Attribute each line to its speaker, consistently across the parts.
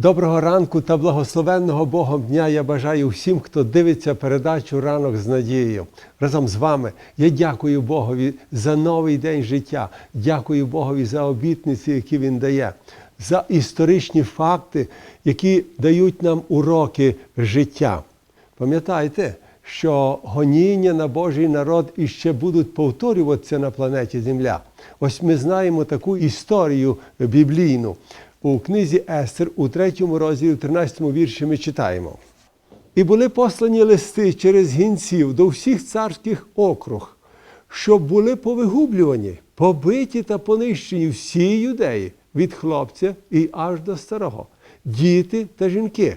Speaker 1: Доброго ранку та благословенного Богом дня я бажаю всім, хто дивиться передачу ранок з надією. Разом з вами я дякую Богові за новий день життя. Дякую Богові за обітниці, які Він дає, за історичні факти, які дають нам уроки життя. Пам'ятайте, що гоніння на Божий народ іще будуть повторюватися на планеті Земля. Ось ми знаємо таку історію біблійну. У книзі Естер у 3 розділі, 13 вірші ми читаємо. І були послані листи через гінців до всіх царських округ, щоб були повигублювані, побиті та понищені всі юдеї від хлопця і аж до старого, діти та жінки.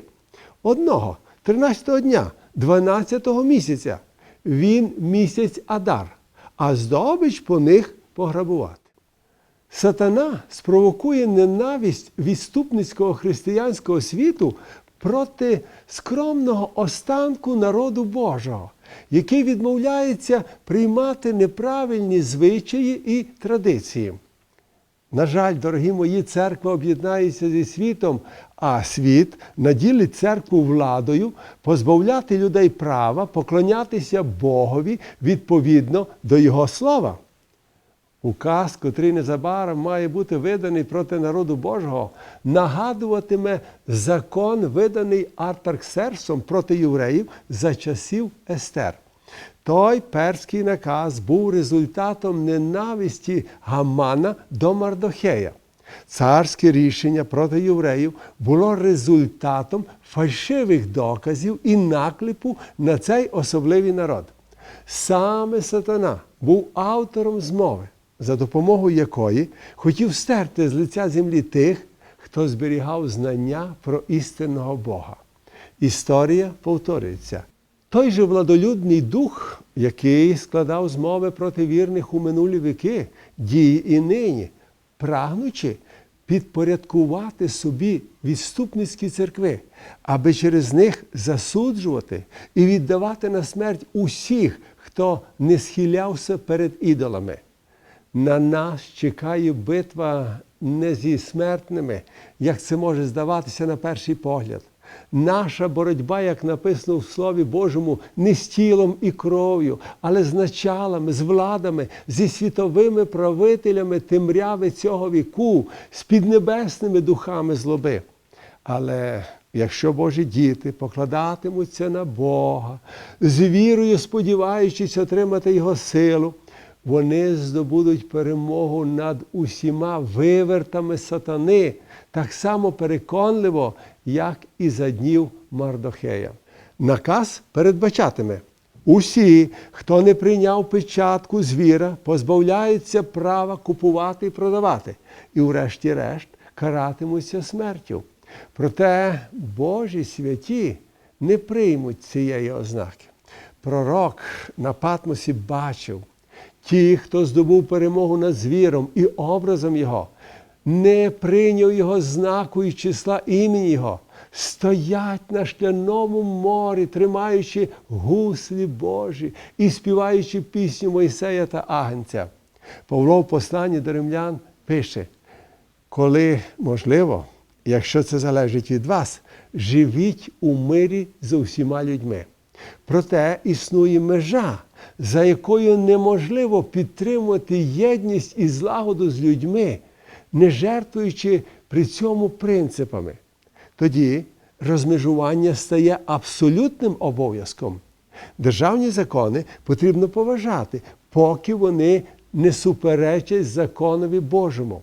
Speaker 1: Одного, 13-го дня, 12-го місяця, він місяць Адар, а здобич по них пограбувати. Сатана спровокує ненависть відступницького християнського світу проти скромного останку народу Божого, який відмовляється приймати неправильні звичаї і традиції. На жаль, дорогі мої, церква об'єднається зі світом, а світ наділить церкву владою позбавляти людей права поклонятися Богові відповідно до Його слова. Указ, котрий незабаром має бути виданий проти народу Божого, нагадуватиме закон, виданий Артаксерсом проти євреїв за часів Естер. Той перський наказ був результатом ненависті Гамана до Мардохея. Царське рішення проти євреїв було результатом фальшивих доказів і наклепу на цей особливий народ. Саме сатана був автором змови, за допомогою якої хотів стерти з лиця землі тих, хто зберігав знання про істинного Бога. Історія повторюється. Той же владолюбний дух, який складав змови проти вірних у минулі віки, діє і нині, прагнучи підпорядкувати собі відступницькі церкви, аби через них засуджувати і віддавати на смерть усіх, хто не схилявся перед ідолами. На нас чекає битва не зі смертними, як це може здаватися на перший погляд. Наша боротьба, як написано в Слові Божому, не з тілом і кров'ю, але з началами, з владами, зі світовими правителями темряви цього віку, з піднебесними духами злоби. Але якщо Божі діти покладатимуться на Бога, з вірою сподіваючись отримати Його силу, вони здобудуть перемогу над усіма вивертами сатани, так само переконливо, як і за днів Мардохея. Наказ передбачатиме. Усі, хто не прийняв печатку звіра, позбавляються права купувати і продавати, і, врешті-решт, каратимуться смертю. Проте Божі святі не приймуть цієї ознаки. Пророк на Патмосі бачив, ті, хто здобув перемогу над звіром і образом Його, не прийняв Його знаку і числа імені Його, стоять на шкляному морі, тримаючи гуслі Божі і співаючи пісню Мойсея та Агнця. Павло в посланні до римлян пише, коли можливо, якщо це залежить від вас, живіть у мирі з усіма людьми. Проте існує межа, за якою неможливо підтримувати єдність і злагоду з людьми, не жертвуючи при цьому принципами. Тоді розмежування стає абсолютним обов'язком. Державні закони потрібно поважати, поки вони не суперечать законові Божому.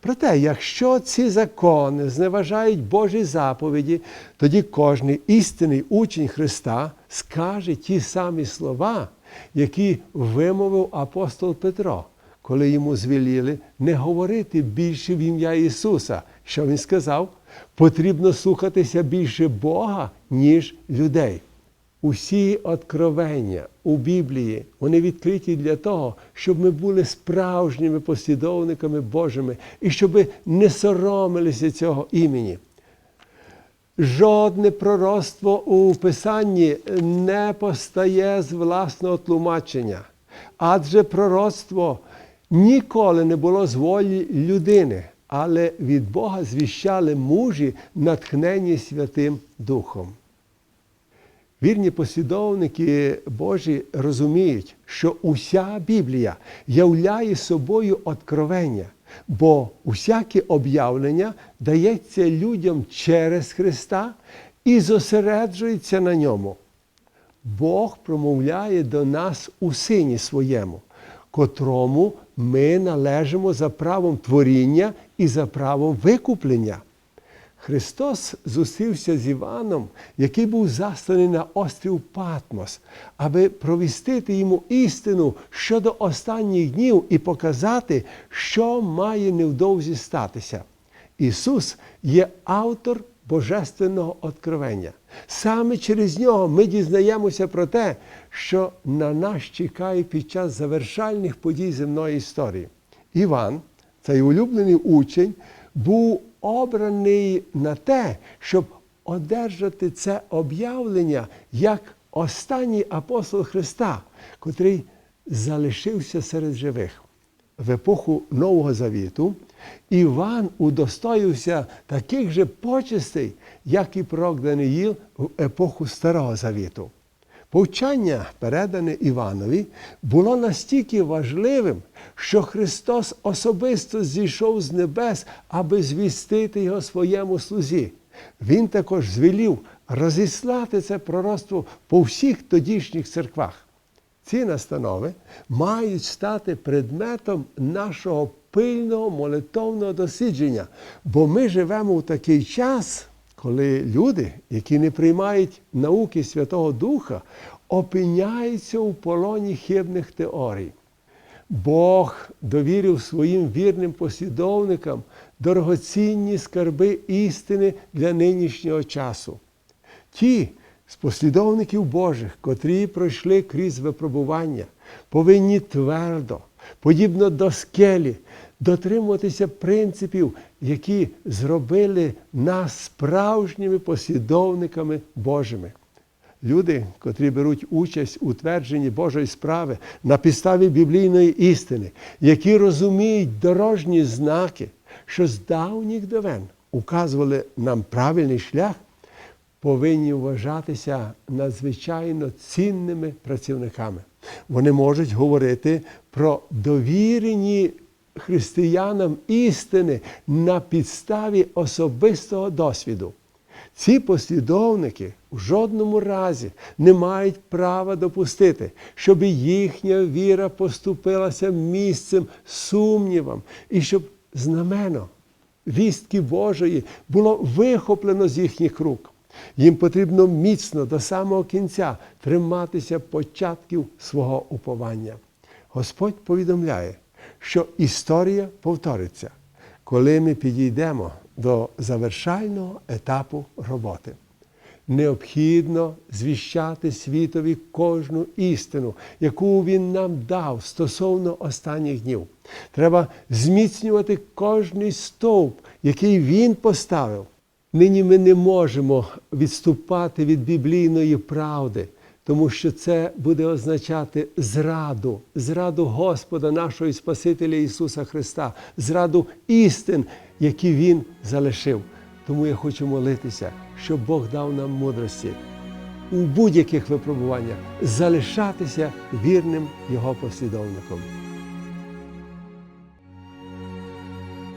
Speaker 1: Проте, якщо ці закони зневажають Божі заповіді, тоді кожний істинний учень Христа скаже ті самі слова, які вимовив апостол Петро, коли йому звеліли не говорити більше в ім'я Ісуса. Що він сказав? Потрібно слухатися більше Бога, ніж людей. Усі откровення у Біблії вони відкриті для того, щоб ми були справжніми послідовниками Божими і щоб не соромилися цього імені. Жодне пророцтво у Писанні не постає з власного тлумачення, адже пророцтво ніколи не було з волі людини, але від Бога звіщали мужі, натхнені Святим Духом. Вірні послідовники Божі розуміють, що уся Біблія являє собою откровення, бо усяке об'явлення дається людям через Христа і зосереджується на ньому. Бог промовляє до нас у Сині своєму, котрому ми належимо за правом творіння і за правом викуплення. Христос зустрівся з Іваном, який був засланий на острів Патмос, аби провістити йому істину щодо останніх днів і показати, що має невдовзі статися. Ісус є автор Божественного откровення. Саме через нього ми дізнаємося про те, що на нас чекає під час завершальних подій земної історії. Іван, цей улюблений учень, був обраний на те, щоб одержати це об'явлення як останній апостол Христа, котрий залишився серед живих. В епоху Нового Завіту Іван удостоївся таких же почестей, як і пророк Даниїл в епоху Старого Завіту. Повчання, передане Іванові, було настільки важливим, що Христос особисто зійшов з небес, аби звістити його своєму слузі. Він також звелів розіслати це пророцтво по всіх тодішніх церквах. Ці настанови мають стати предметом нашого пильного молитовного дослідження, бо ми живемо в такий час, коли люди, які не приймають науки Святого Духа, опиняються у полоні хибних теорій. Бог довірив своїм вірним послідовникам дорогоцінні скарби істини для нинішнього часу. Ті з послідовників Божих, котрі пройшли крізь випробування, повинні твердо, подібно до скелі, дотримуватися принципів, які зробили нас справжніми послідовниками Божими. Люди, котрі беруть участь у твердженні Божої справи на підставі біблійної істини, які розуміють дорожні знаки, що з давніх давен указували нам правильний шлях, повинні вважатися надзвичайно цінними працівниками. Вони можуть говорити про довірені християнам істини на підставі особистого досвіду. Ці послідовники у жодному разі не мають права допустити, щоб їхня віра поступилася місцем сумнівам і щоб знамено вістки Божої було вихоплено з їхніх рук. Їм потрібно міцно до самого кінця триматися початків свого уповання. Господь повідомляє, що історія повториться, коли ми підійдемо до завершального етапу роботи. Необхідно звіщати світові кожну істину, яку він нам дав стосовно останніх днів. Треба зміцнювати кожний стовп, який він поставив. Нині ми не можемо відступати від біблійної правди, тому що це буде означати зраду, зраду Господа нашого і Спасителя Ісуса Христа, зраду істин, які Він залишив. Тому я хочу молитися, щоб Бог дав нам мудрості у будь-яких випробуваннях залишатися вірним Його послідовником.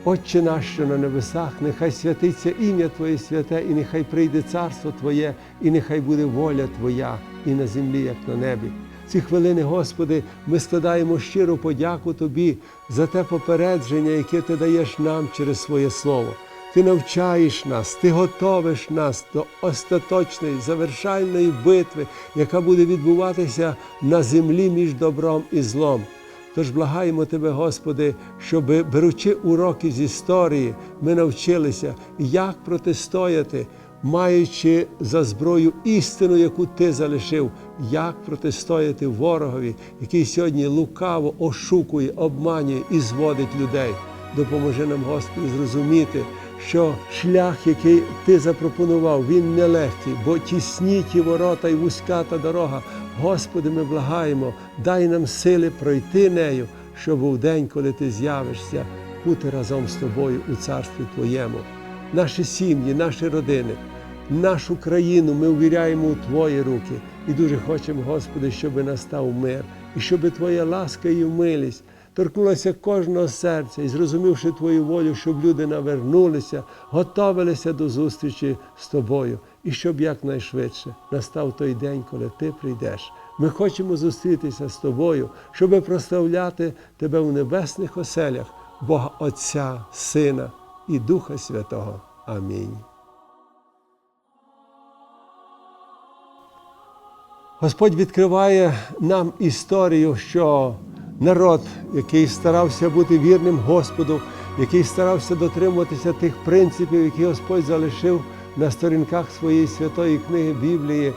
Speaker 1: Отче наш, що на небесах, нехай святиться ім'я Твоє святе, і нехай прийде царство Твоє, і нехай буде воля Твоя і на землі, як на небі. Ці хвилини, Господи, ми складаємо щиру подяку Тобі за те попередження, яке Ти даєш нам через своє Слово. Ти навчаєш нас, ти готовиш нас до остаточної завершальної битви, яка буде відбуватися на землі між добром і злом. Тож благаємо Тебе, Господи, щоб, беручи уроки з історії, ми навчилися, як протистояти, маючи за зброю істину, яку Ти залишив, як протистояти ворогові, який сьогодні лукаво ошукує, обманює і зводить людей. Допоможи нам, Господи, зрозуміти, що шлях, який Ти запропонував, він нелегкий, бо тісні ті ворота і вузька та дорога. Господи, ми благаємо, дай нам сили пройти нею, щоб у день, коли ти з'явишся, бути разом з тобою у царстві Твоєму. Наші сім'ї, наші родини, нашу країну ми увіряємо у Твої руки і дуже хочемо, Господи, щоб настав мир, і щоб Твоя ласка і милість торкнулася кожного серця і, зрозумівши Твою волю, щоб люди навернулися, готовилися до зустрічі з Тобою, і щоб якнайшвидше настав той день, коли Ти прийдеш. Ми хочемо зустрітися з Тобою, щоб прославляти Тебе у небесних оселях, Бога Отця, Сина і Духа Святого. Амінь. Господь відкриває нам історію, що народ, який старався бути вірним Господу, який старався дотримуватися тих принципів, які Господь залишив на сторінках своєї святої книги Біблії,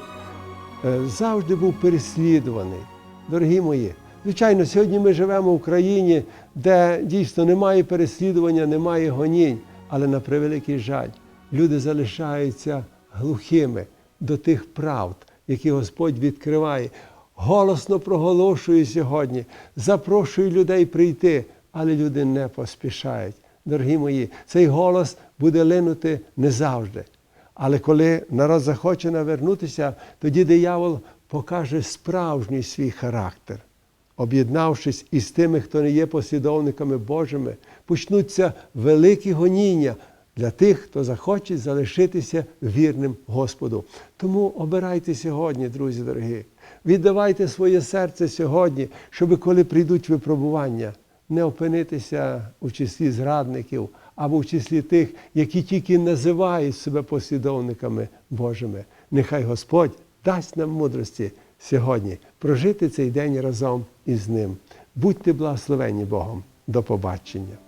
Speaker 1: е, завжди був переслідуваний. Дорогі мої, звичайно, сьогодні ми живемо в країні, де дійсно немає переслідування, немає гонінь, але на превеликий жаль, люди залишаються глухими до тих правд, які Господь відкриває. Голосно проголошує сьогодні, запрошує людей прийти, але люди не поспішають. Дорогі мої, цей голос буде линути не завжди. Але коли народ захоче навернутися, тоді диявол покаже справжній свій характер. Об'єднавшись із тими, хто не є послідовниками Божими, почнуться великі гоніння для тих, хто захоче залишитися вірним Господу. Тому обирайте сьогодні, друзі дорогі. Віддавайте своє серце сьогодні, щоб коли прийдуть випробування, не опинитися у числі зрадників або в числі тих, які тільки називають себе послідовниками Божими. Нехай Господь дасть нам мудрості сьогодні прожити цей день разом із ним. Будьте благословені Богом. До побачення.